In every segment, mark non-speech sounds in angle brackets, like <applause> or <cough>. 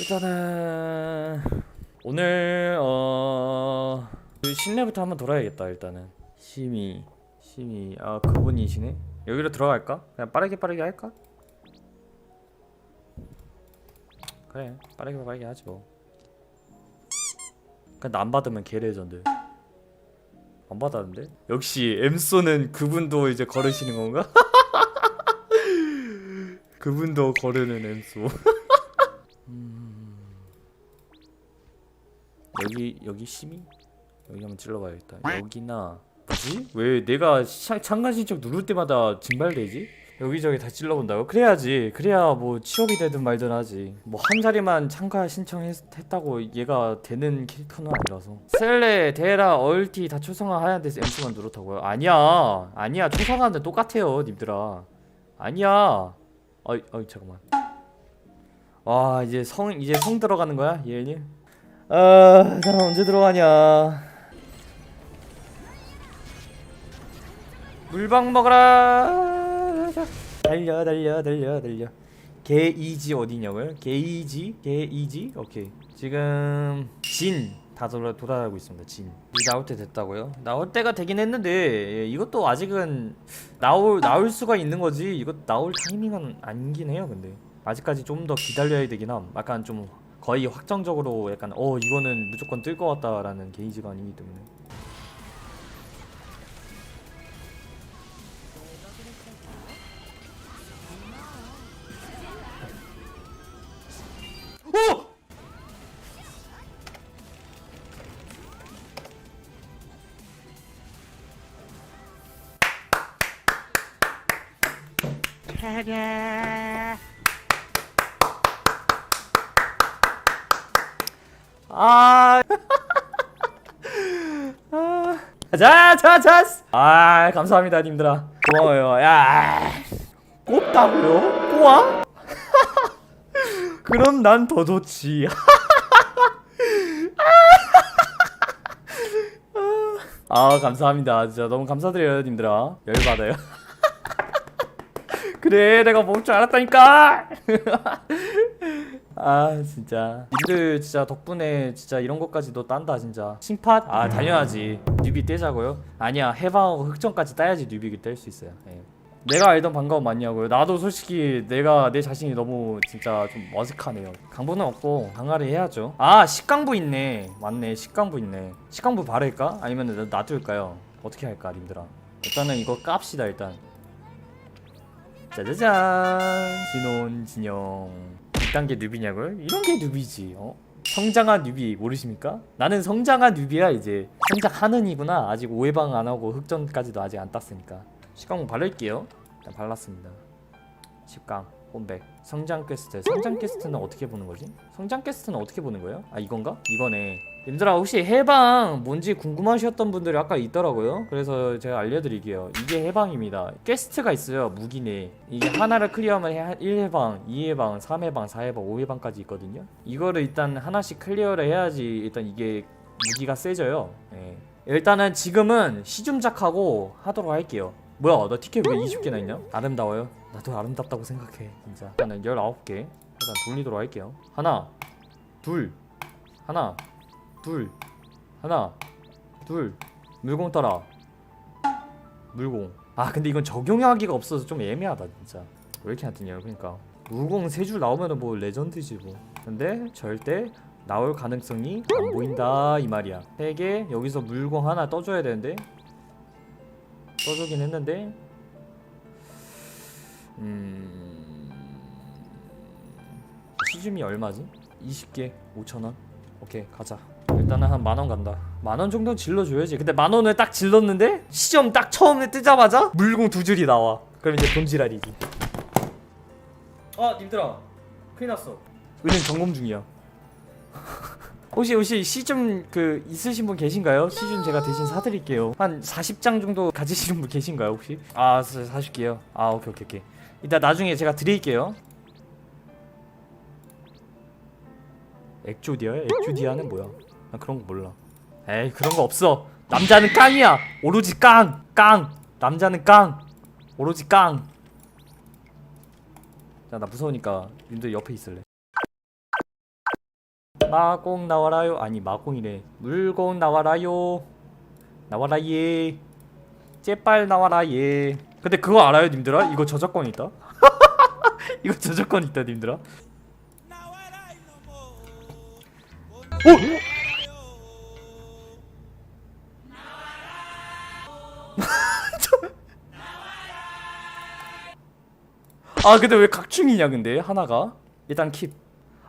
일단은 오늘 어 신뢰부터 한번 돌아야겠다 일단은 심의 심의 아 그분이시네 여기로 들어갈까? 그냥 빠르게 빠르게 할까? 그래 빠르게 빠르게 하지 뭐 근데 안 받으면 개레전드 안 받았는데? 역시 엠소는 그분도 이제 걸으시는 건가? <laughs> 그분도 거르는 엠소 <laughs> 여기 여기 심의? 여기 한번 찔러봐야겠다 여기나 뭐지? 왜 내가 차- 참가 신청 누를 때마다 증발되지? 여기저기 다 찔러본다고? 그래야지 그래야 뭐 취업이 되든 말든 하지 뭐 한 자리만 참가 신청했다고 얘가 되는 캐릭터는 아니라서 셀레, 데라, 얼티 다 초상화 하얀데 엠스만 누렇다고요? 아니야 아니야 초상화는 똑같아요 님들아 아니야 어이 어이 잠깐만 와 이제 성 이제 성 들어가는 거야 예은이? 아 나 언제 들어가냐? 물방 먹어라. 달려 달려 달려 달려. 게이지 어디냐고요? 게이지? 게이지? 오케이. 지금 진 다 돌아 돌아다니고 있습니다 진. 이 나올 때 됐다고요? 나올 때가 되긴 했는데 예, 이것도 아직은 나올 나올 수가 있는 거지. 이거 나올 타이밍은 아니긴 해요 근데. 아직까지 좀 더 기다려야 되긴 함. 약간 좀 거의 확정적으로 약간 어 이거는 무조건 뜰 것 같다라는 게이지가 아니기 때문에 어! 아. <laughs> 아. 자, 자, 자. 아, 감사합니다, 님들아. 고마워요. 야. 꼽다고요? 꼬아? <laughs> 그럼 난 더 좋지. <laughs> 아, 감사합니다. 진짜 너무 감사드려요, 님들아. 열받아요. 그래, 내가 먹을 줄 알았다니까. 아 진짜. 님들 진짜 덕분에 진짜 이런 것까지도 딴다 진짜. 심팟? 아 당연하지. 뉴비 떼자고요? 아니야 해방하고 흑점까지 따야지 뉴비를 뗄수 있어요. 예. 내가 알던 반가움 맞냐고요? 나도 솔직히 내가 내 자신이 너무 진짜 좀 어색하네요. 강부는 없고 강화를 해야죠. 아 식강부 있네. 맞네 식강부 있네. 식강부 바를까? 아니면 놔둘까요? 어떻게 할까 님들아? 일단은 이거 깝시다 일단. 짜자잔! 진원 진영 2단계 뉴비냐고요? 이런 게 뉴비지 어? 성장한 뉴비 모르십니까? 나는 성장한 뉴비야 이제 성장하는 이구나 아직 오해방 안 하고 흑전까지도 아직 안 땄으니까 식강 바를게요 일단 발랐습니다 10강 홈백 성장 퀘스트 성장 퀘스트는 어떻게 보는 거지? 성장 퀘스트는 어떻게 보는 거예요? 아 이건가? 이거네 님들아 혹시 해방 뭔지 궁금하셨던 분들이 아까 있더라고요. 그래서 제가 알려드릴게요. 이게 해방입니다. 퀘스트가 있어요 무기내 이게 하나를 클리어하면 1해방, 2해방, 3해방, 4해방, 5해방까지 있거든요. 이거를 일단 하나씩 클리어를 해야지 일단 이게 무기가 세져요. 예. 일단은 지금은 시줌작하고 하도록 할게요. 뭐야 나 티켓 왜 20개나 있냐? 아름다워요? 나도 아름답다고 생각해 진짜. 일단은 19개 일단 돌리도록 할게요. 하나 둘 하나 둘. 하나 둘. 물공 떠라. 물공. 아 근데 이건 적용하기가 없어서 좀 애매하다 진짜. 왜 이렇게 안 뜨냐 그러니까. 물공 세 줄 나오면은 뭐 레전드지 뭐. 근데 절대 나올 가능성이 안 보인다 이 말이야. 세개 여기서 물공 하나 떠줘야 되는데. 떠주긴 했는데. 음. 시중이 얼마지? 20개 5천원? 오케이 가자 일단은 한 만 원 간다. 만 원 정도는 질러줘야지. 근데 만 원을 딱 질렀는데 시점 딱 처음에 뜨자마자 물공 두 줄이 나와. 그럼 이제 돈지랄이지. 아 님들아. 큰일 났어. 은행 점검 중이야. <laughs> 혹시 혹시 시좀 그 있으신 분 계신가요? 시좀 제가 대신 사드릴게요. 한 40장 정도 가지시는 분 계신가요 혹시? 아 사- 사줄게요? 아 오케이 오케이 오케이. 이따 나중에 제가 드릴게요. 액조디아야? 액조디아는 뭐야? 나 그런 거 몰라. 에이 그런 거 없어. 남자는 깡이야. 오로지 깡, 깡. 남자는 깡. 오로지 깡. 자나 무서우니까 님들 옆에 있을래. 마공 나와라요 아니 마공이래 물공 나와라요 나와라 예 제빨 나와라 예 근데 그거 알아요 님들아 이거 저작권 있다 <laughs> 이거 저작권 있다 님들아 어? 아 근데 왜 각충이냐 근데 하나가 일단 킵.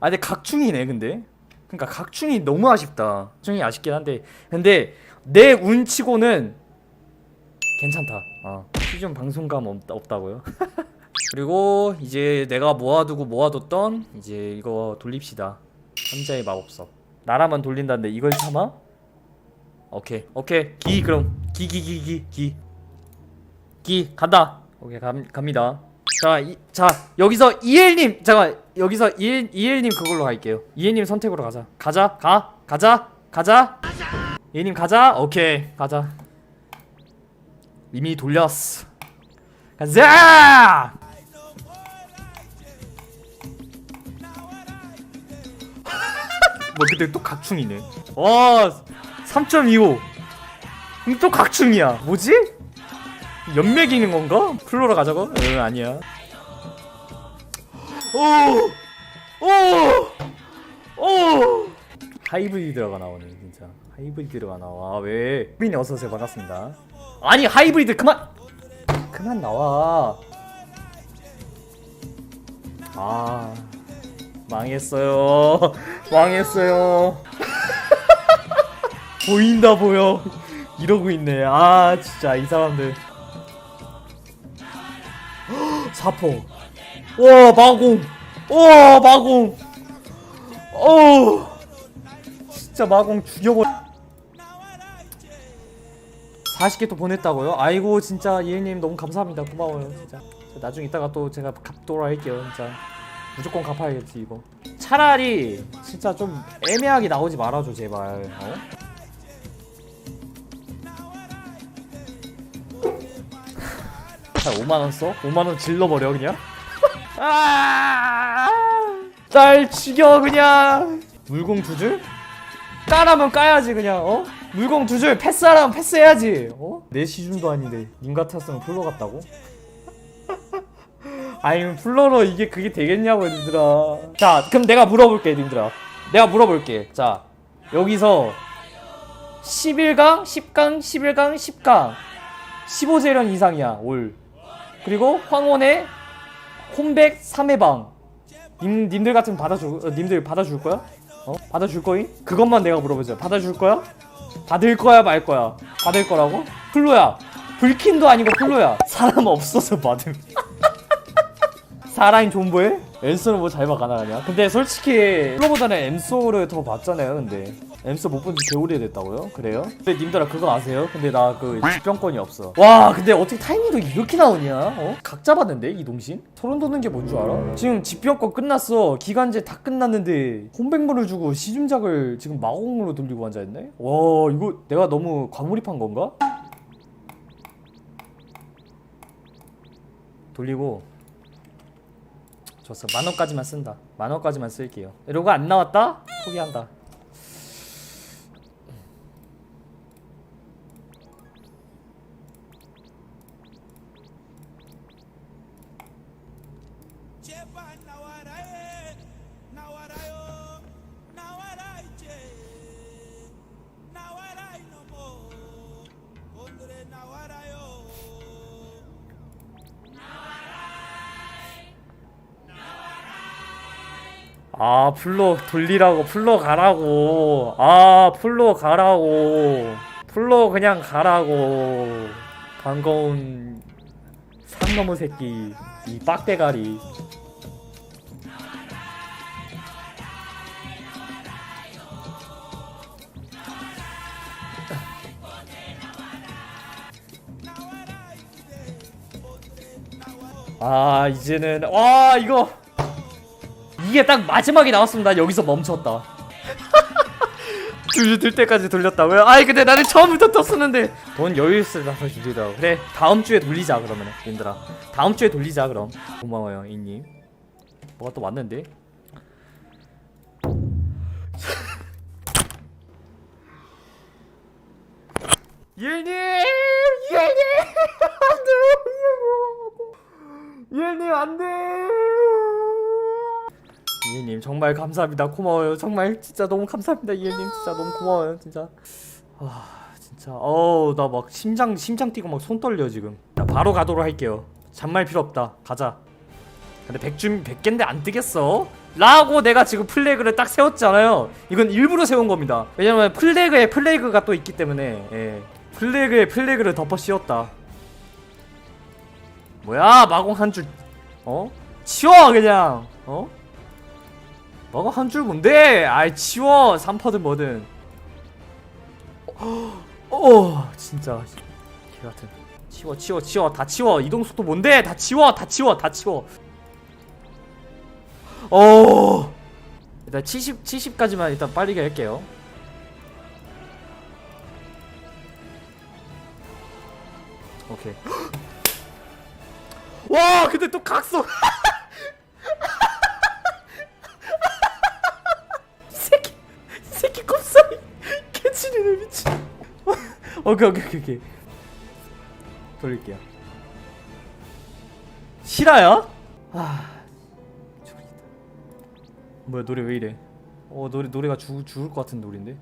아 근데 각충이네 근데. 그러니까 각충이 너무 아쉽다. 각충이 아쉽긴 한데 근데 내 운치고는 괜찮다. 어. 시즌 방송감 없, 없다고요. <laughs> 그리고 이제 내가 모아두고 모아뒀던 이제 이거 돌립시다. 혼자의 마법석. 나라만 돌린다는데 이걸 참아? 오케이 오케이 기 그럼 기 기 기 기 기 기 간다. 오케이 감, 갑니다. 자, 이, 자 여기서 이엘님 잠깐 여기서 이엘 이엘님 그걸로 갈게요. 이엘님 선택으로 가자. 가자, 가, 가자, 가자. 이엘님 가자. 오케이, 가자. 이미 돌렸어. 가자. 뭐 그때 또 각충이네. 와, 3.25. 음, 또 각충이야. 뭐지? 연맥이는 건가? 플로라 가자고? 응 아니야. 오! 오! 오! 하이브리드가 나오네 진짜. 하이브리드가 나와. 왜? 빈이 어서오세요. 반갑습니다. 아니 하이브리드 그만! 그만 나와. 아 망했어요. 망했어요. <laughs> 보인다 보여. 이러고 있네. 아 진짜 이 사람들 사포. 와 마공. 와 마공. 어. 진짜 마공 죽여버. 40개 또 보냈다고요? 아이고 진짜 이혜님 너무 감사합니다. 고마워요 진짜. 저 나중에 이따가 또 제가 갚도록 할게요 진짜. 무조건 갚아야겠지 이거. 차라리 진짜 좀 애매하게 나오지 말아줘 제발. 어? 자 5만원 써? 5만원 질러버려 그냥 <laughs> 아, 날 죽여 그냥 물공 두 줄? 까라면 까야지 그냥 어? 물공 두 줄 패스하라면 패스해야지 어? 내 시즌도 아닌데 님 같았으면 플로 같다고? 아니 플로로 이게 그게 되겠냐고 님들아 자 그럼 내가 물어볼게 님들아 내가 물어볼게 자 여기서 11강 10강 11강 10강 15재련 이상이야 올 그리고 황혼의 홈백 3회방 님, 님들 같으면 받아줄 어, 님들 받아줄 거야? 어? 받아줄 거임? 그것만 내가 물어보자 받아줄 거야? 받을 거야 말 거야 받을 거라고? 플로야 불킨도 아니고 플로야 사람 없어서 받음 <laughs> 사라인 존버해? 엠소는 뭐 잘 막아나 그냥 근데 솔직히 플로보다는 엠소를 더 봤잖아요 근데 엠소 못본지 개오래 됐다고요? 그래요? 근데 님들아 그거 아세요? 근데 나 그 집병권이 없어 와 근데 어떻게 타이밍도 이렇게 나오냐? 어? 각 잡았는데 이 동신? 소름 돋는 게 뭔 줄 알아? 지금 집병권 끝났어 기간제 다 끝났는데 홈백물을 주고 시중작을 지금 마공으로 돌리고 앉아있네? 와 이거 내가 너무 과몰입한 건가? 돌리고 좋았어 만원까지만 쓴다 만원까지만 쓸게요 이러고 안 나왔다? 포기한다 제발 나와라 해 나와라요 나와라 이제 나와라 이놈아 오늘의 나와라요 아 풀로 돌리라고 풀로 가라고. 아 풀로 가라고. 풀로 그냥 가라고. 반가운 산너무 새끼 이 빡대가리. 아 이제는 와 이거. 이게 딱 마지막에 난 여기서 멈췄다. 줄줄 들 때까지 돌렸다고요? 아이 근데 나는 처음부터 떴었는데. 돈 여유 있을 나서 줄이다 그래 다음 주에 돌리자 그러면 님들아. 다음 주에 돌리자 그럼. 고마워요 이님. 뭐가 또 왔는데? <laughs> 일님! 예님 정말 감사합니다. 고마워요. 정말 진짜 너무 감사합니다 예님. 진짜 너무 고마워요 진짜. 아 진짜. 어우 나 막 심장 심장 뛰고 막 손 떨려 지금. 자 바로 가도록 할게요. 잔말 필요 없다. 가자. 근데 100줌 100개인데 안 뜨겠어? 라고 내가 지금 플래그를 딱 세웠잖아요. 이건 일부러 세운 겁니다. 왜냐면 플래그에 플래그가 또 있기 때문에 예. 플래그에 플래그를 덮어 씌웠다. 뭐야 마공 한 줄 어? 치워 그냥. 어? 마공 한줄 뭔데? 아이 치워 3퍼든 뭐든 어, 어 진짜 개같은 치워 치워 치워 다 치워 이동 속도 뭔데? 다 치워 다 치워 다 치워 어 일단 70 70까지만 일단 빠르게 할게요. 오케이. <gasps> 와 근데 또 각성. <laughs> 오케이 오케이 오케이. 돌릴게요. 실화야? 아. 미쳐버리겠다. 뭐야 노래 왜 이래? 어 노래 노래가 죽 죽을 것 같은 노래인데.